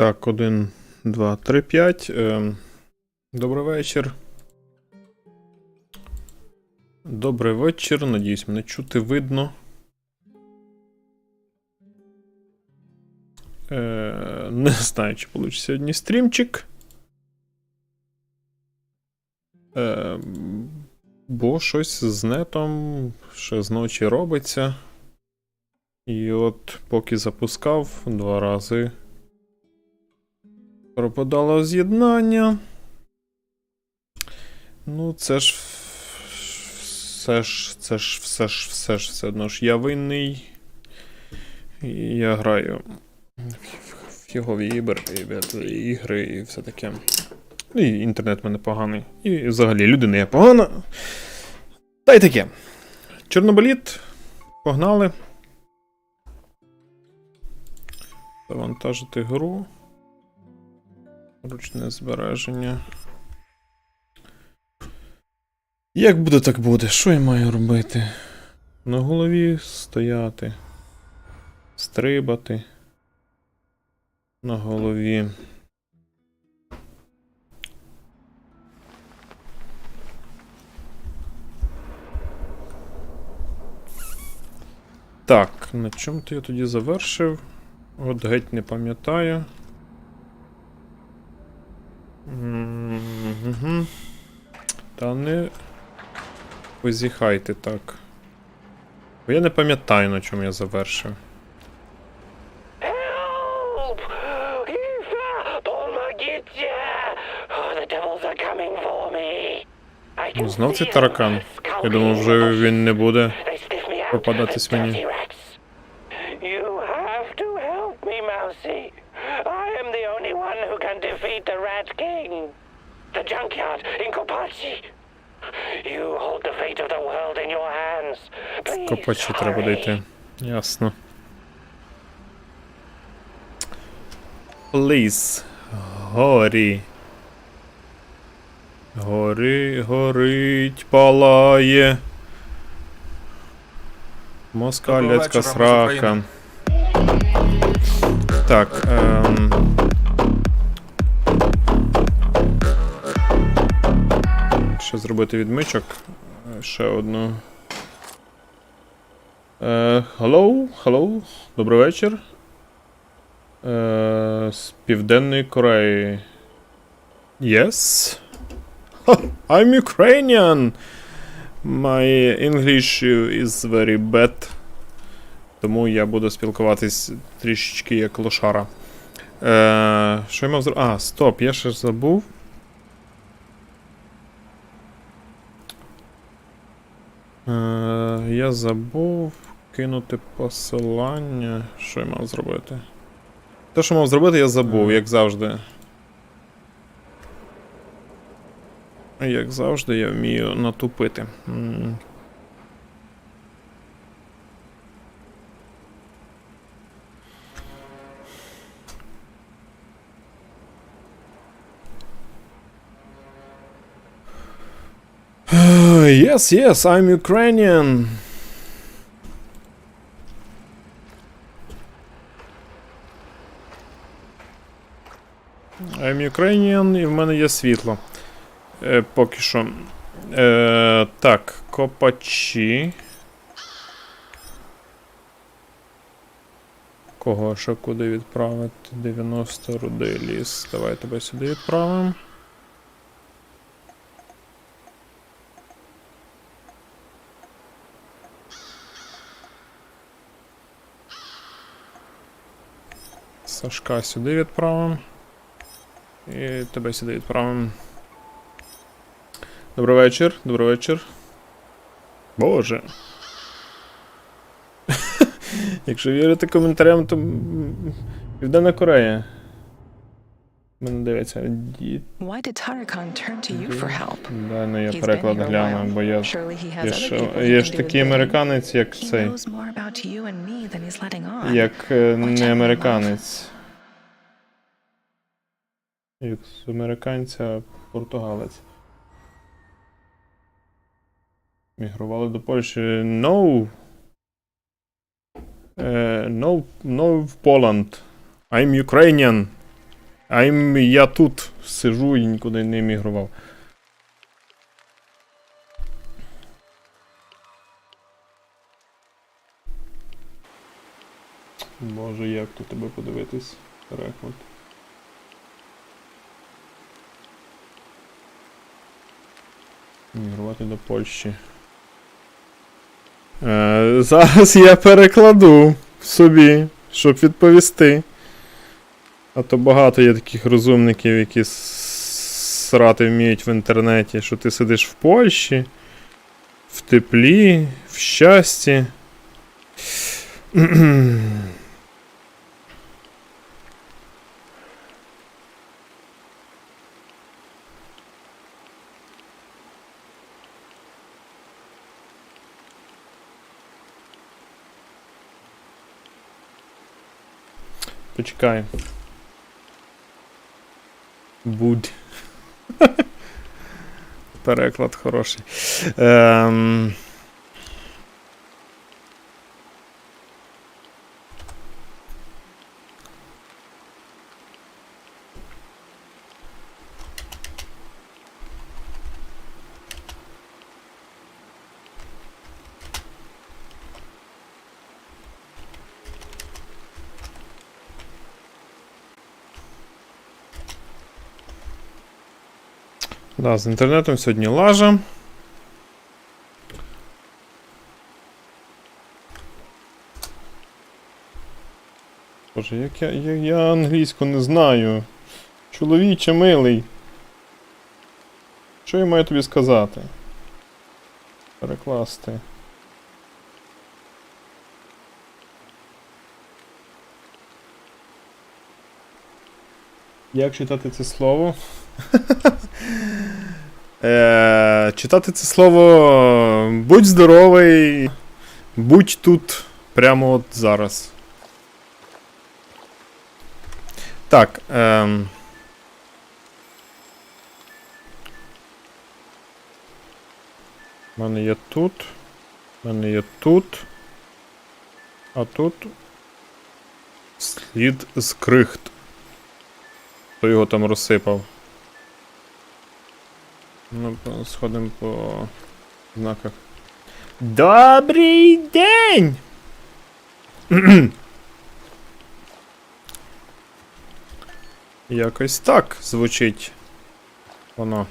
Так, 1, 2, 3, 5. Ем, добрий вечір. Добрий вечір. Надіюсь, мене чути видно. Е, не знаю, чи вийде сьогодні стрімчик. Е, бо щось з нетом ще зночі робиться. І от поки запускав два рази. Пропадало з'єднання. Ну, це ж все ж, це ж все ж все ж все одно ж я винний. І я граю в фігові ігри, ігри і все таке. І інтернет в мене поганий. І взагалі людина є погана. Та й таке. Чорнобиліт. Погнали. Завантажити гру. Ручне збереження. Як буде, так буде. Що я маю робити? На голові стояти. Стрибати. На голові. Так, на чому то я тоді завершив? От геть не пам'ятаю. Угу. Та не позіхайте так. Бо я не пам'ятаю, на чому я завершив. Знов цей таракан. Я думав, вже він не буде. Попадатись мені. The junkyard in Kopachi. You hold the fate of the world in your hands. Please Копачі треба hurry. дійти. Ясно. Please. Горі. Гори, горить, палає. Москаляцька срака. Так. Ем... Ще зробити відмичок. Е, Ще одну. Е, Hello, hello, добрий вечір. Е, з Південної Кореї. Yes? I'm Ukrainian! My English is very bad. Тому я буду спілкуватись трішечки як лошара. Е, що я мав зробити? А, стоп, я ще забув. Я забув кинути посилання. Що я мав зробити? Те, що мав зробити, я забув, як завжди. Як завжди, я вмію натупити. Yes, yes, I'm Ukrainian. I'm Ukrainian і в мене є світло. Е, поки що. Е, так, копачі. Кого ще куди відправити? 90 рудий ліс. Давай тебе сюди відправимо. Сашка сюди відправимо. І тебе сюди відправимо. Добрий вечір, добрий вечір. Боже. Якщо вірити коментарям, то Південна Корея. Мене дивиться. Дід. Why did Tarakan turn to you for help? Дай ну я переклад гляну, бо я. Ж, he є can ж такий американець, як цей. Як е, не американець. Як з американця португалець. Мігрували до Польщі. No. Е, no, no в Poland. I'm Ukrainian. А ім- я тут сижу і нікуди не емігрував. Боже, як тут тебе подивитись? Переклад. Мігрувати до Польщі. Е, зараз я перекладу собі, щоб відповісти. А то багато є таких розумників, які срати вміють в інтернеті, що ти сидиш в Польщі, в теплі, в щасті. Почекай. Будь. Переклад хороший. Ем... Да, з інтернетом сьогодні лажа. Боже, як я, я, я англійську не знаю. Чоловіче милий. Що я маю тобі сказати? Перекласти. Як читати це слово? Е, читати це слово будь здоровий, будь тут прямо от зараз. Так. Ем. У мене є тут. У мене є тут. А тут. Слід з крихт. Хто його там розсипав? Ну, сходимо по знаках. Добрий день! Якось так звучить воно.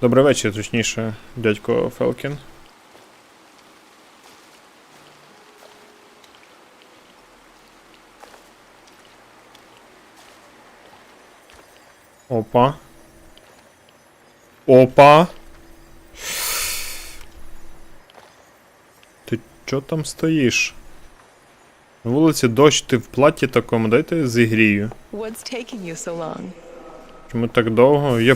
Добрий вечір, точніше, дядько Фелкін. Опа. Опа. Ти чо там стоїш? На вулиці дощ, ти в платі такому, дайте зігрію. Чому так довго? Я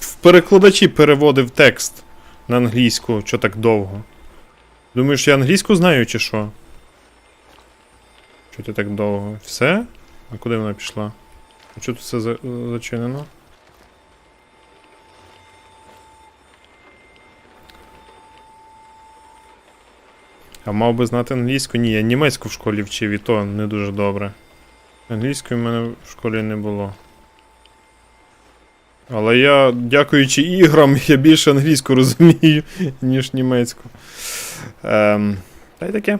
в перекладачі переводив текст на англійську, що так довго. Думаєш, я англійську знаю чи що? Що ти так довго? Все? А куди вона пішла? А чого тут все за- зачинено? А мав би знати англійську? Ні, я німецьку в школі вчив, і то не дуже добре. Англійської в мене в школі не було. Але я, дякуючи іграм, я більше англійську розумію, ніж німецьку. Ем, та й таке.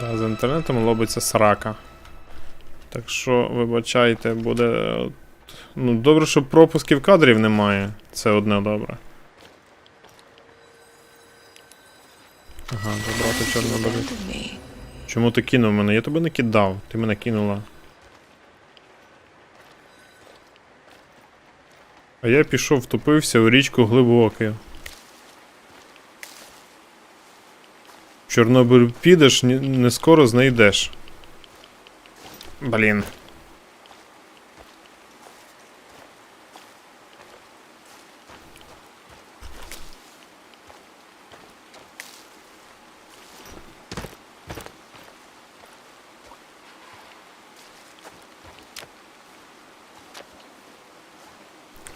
Да, з інтернетом лобиться срака. Так що, вибачайте, буде. Ну, добре, що пропусків кадрів немає. Це одне добре. Ага, забрати чорнобилі. Чому ти кинув мене? Я тебе не кидав, ти мене кинула. А я пішов, втопився у річку глибоку. В Чорнобиль підеш, не скоро знайдеш. Блін.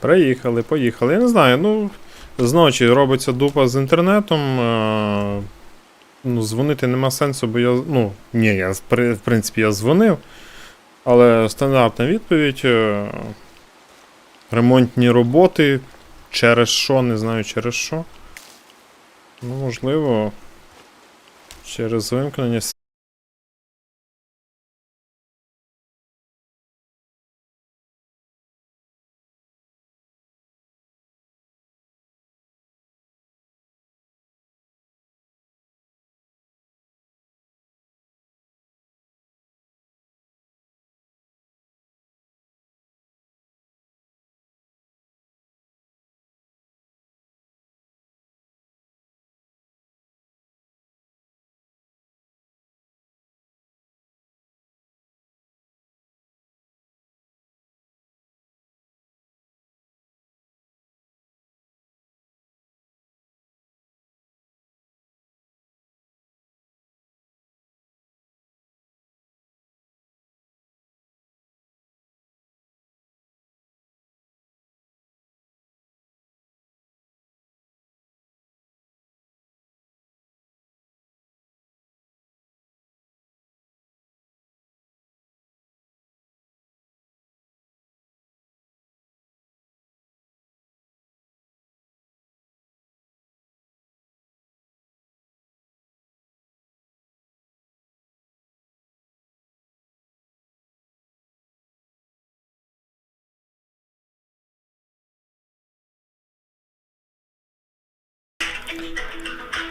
Приїхали, поїхали. Я не знаю, ну. Зночі робиться дупа з інтернетом. Е- ну, дзвонити нема сенсу, бо я. Ну, ні, я в принципі я дзвонив. Але стандартна відповідь. е, Ремонтні роботи. Через що, не знаю через що. Ну, можливо. Через вимкнення.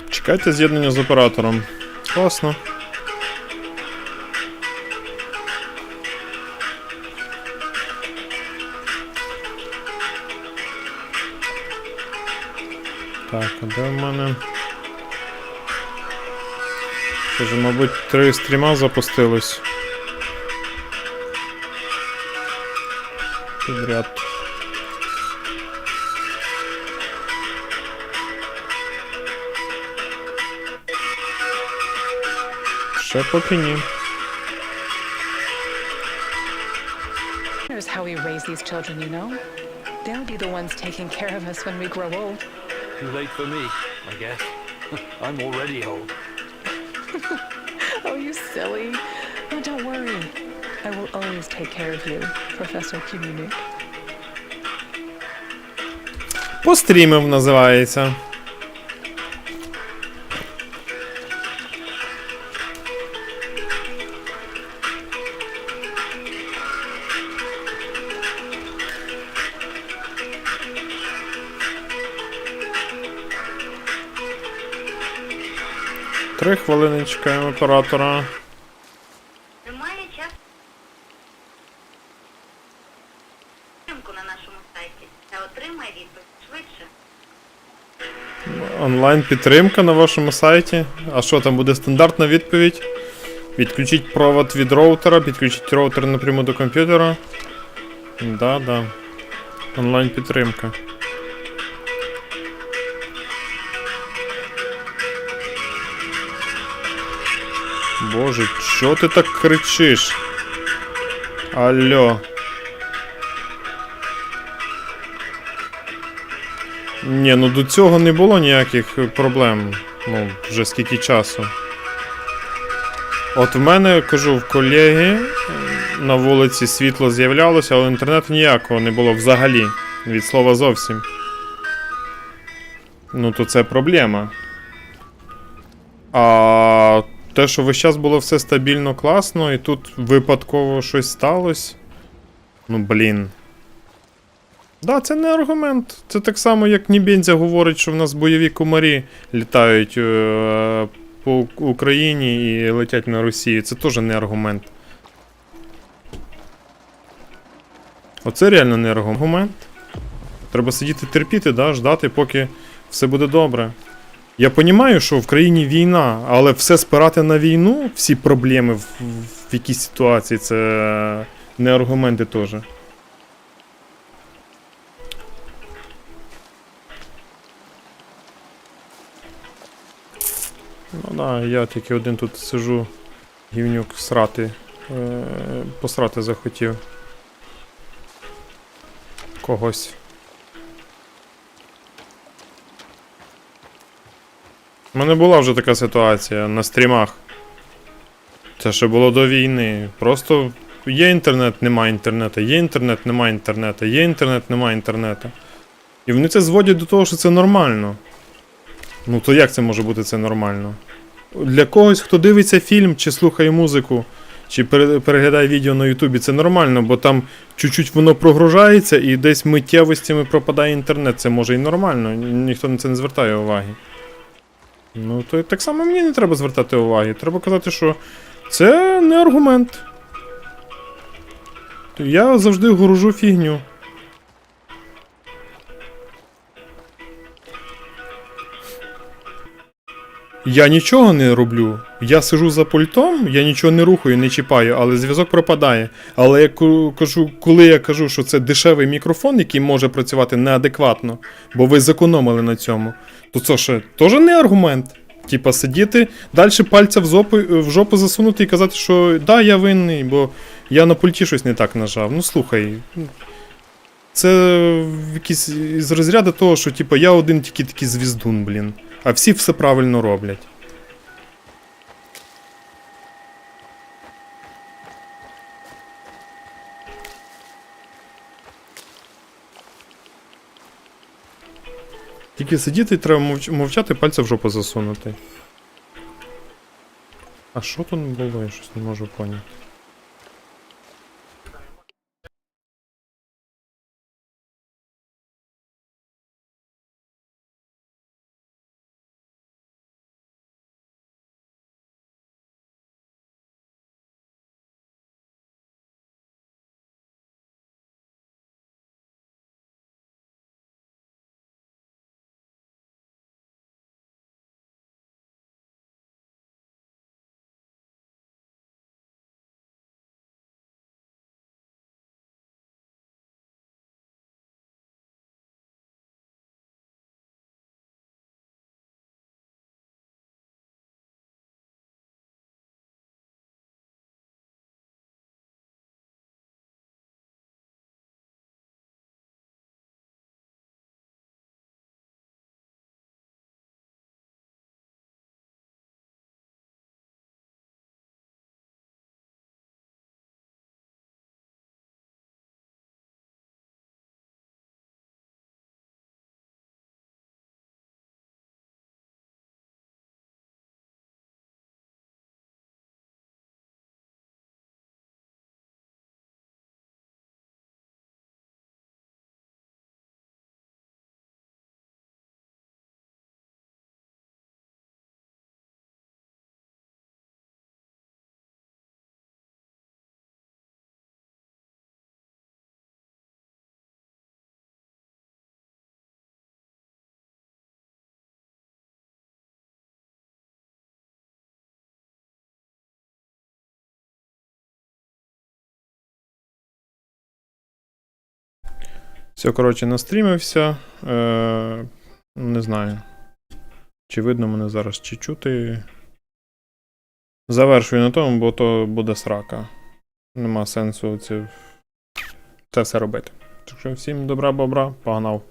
Чекайте з'єднання з оператором. Класно. Так, а де в мене? Це ж, мабуть, три стріма запустилось. Підряд. Ще поки ні. Here's how we raise these children, you know? They'll be the ones taking care of us when we grow old. Too late for me, I guess. I'm already old. Oh, you silly. Oh, don't worry. I will always take care of you, Professor Kumunik. Пострімив називається. Три хвилини чекаємо оператора. Немає на нашому сайті та отримає відповідь швидше. Онлайн підтримка на вашому сайті. А що там буде стандартна відповідь? Відключіть провод від роутера, підключіть роутер напряму до комп'ютера. Да, да. Онлайн підтримка. Боже, чого ти так кричиш? Алло. Ні, ну до цього не було ніяких проблем. Ну, вже скільки часу. От в мене, кажу, в колеги на вулиці світло з'являлося, але інтернету ніякого не було взагалі. Від слова зовсім. Ну, то це проблема. А те, що весь час було все стабільно, класно, і тут випадково щось сталося. Ну, блін. Да, це не аргумент. Це так само, як Нібензя говорить, що в нас бойові комарі літають е, по Україні і летять на Росію. Це теж не аргумент. Оце реально не аргумент. Треба сидіти терпіти, да, ждати, поки все буде добре. Я розумію, що в країні війна, але все спирати на війну, всі проблеми в, в якійсь ситуації, це не аргументи теж. Ну да, я тільки один тут сижу, гівнюк срати. Е, посрати захотів. Когось. У мене була вже така ситуація на стрімах. Це ще було до війни. Просто є інтернет, немає інтернету, є інтернет, немає інтернету, є інтернет, немає інтернету. І вони це зводять до того, що це нормально. Ну то як це може бути це нормально? Для когось, хто дивиться фільм чи слухає музику, чи переглядає відео на Ютубі, це нормально, бо там чуть-чуть воно прогружається і десь миттєвостями пропадає інтернет. Це може і нормально, ніхто на це не звертає уваги. Ну, то так само мені не треба звертати уваги. Треба казати, що це не аргумент. Я завжди горожу фігню. Я нічого не роблю. Я сижу за пультом, я нічого не рухаю, не чіпаю, але зв'язок пропадає. Але я кажу, коли я кажу, що це дешевий мікрофон, який може працювати неадекватно, бо ви зекономили на цьому, то це ще теж не аргумент. Типа сидіти, далі пальця в жопу, в жопу засунути і казати, що да, я винний, бо я на пульті щось не так нажав. Ну слухай. ну, Це якийсь з розряду того, що типа я один тільки такий звіздун, блін. А всі все правильно роблять. Тільки сидіти треба мовч- мовчати, пальця в жопу засунути. А що тут було? Я щось не можу поняти. Все, коротше, настрімився. Е, не знаю. Чи видно мене зараз, чи чути. Завершую на тому, бо то буде срака. Нема сенсу це, це все робити. Так що всім добра бобра, погнав.